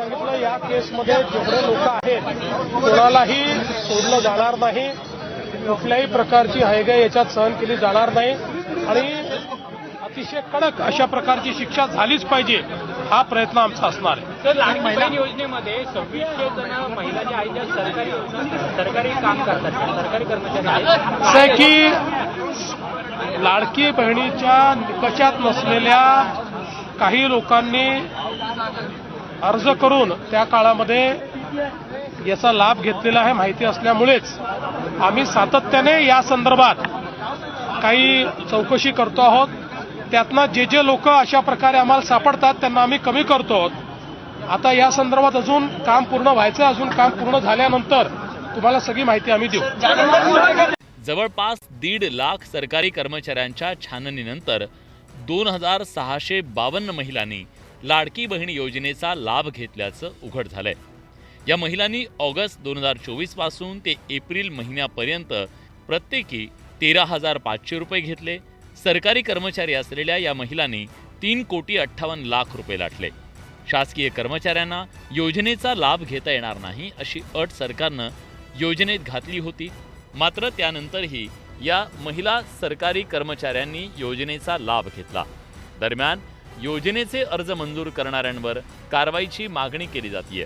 सांगितलं या केसमध्ये जेवढे लोक आहेत कोणालाही सोडलं जाणार नाही. कुठल्याही प्रकारची हायगाई याच्यात सहन केली जाणार नाही. आणि अतिशय कडक अशा प्रकारची शिक्षा झालीच पाहिजे हा प्रयत्न आमचा असणार आहे. तर लाडकी बहीण योजनेमध्ये सव्वीसशे जण महिला ज्या आहेत सरकारी सरकारी काम करतात सरकारी कर्मचारी आहेत? असं आहे की लाडकी बहिणीच्या निकषात नसलेल्या काही लोकांनी अर्ज करून त्या काळामध्ये याचा लाभ घेतलेला आहे माहिती असल्यामुळेच आम्ही सातत्याने या संदर्भात काही चौकशी करतो आहोत त्यातनं जे जे लोक अशा प्रकारे आम्हाला सापडतात त्यांना आम्ही कमी करतो आहोत आता या संदर्भात अजून काम पूर्ण व्हायचं आहे. अजून काम पूर्ण झाल्यानंतर तुम्हाला सगळी माहिती आम्ही देऊ जवळपास दीड लाख सरकारी कर्मचाऱ्यांच्या छाननीनंतर दोन हजार सहाशे बावन्न महिलांनी लाडकी बहीण योजनेचा लाभ घेतल्याचं उघड झालंय. या महिलांनी ऑगस्ट दोन हजार चोवीसपासून ते एप्रिल महिन्यापर्यंत प्रत्येकी तेरा हजार पाचशे रुपये घेतले. सरकारी कर्मचारी असलेल्या या महिलांनी तीन कोटी अठ्ठावन्न लाख रुपये लाटले. शासकीय कर्मचाऱ्यांना योजनेचा लाभ घेता येणार नाही अशी अट सरकारनं योजनेत घातली होती. मात्र त्यानंतरही या महिला सरकारी कर्मचाऱ्यांनी योजनेचा लाभ घेतला. दरम्यान योजनेचे अर्ज मंजूर करणाऱ्यांवर कारवाईची मागणी केली जाते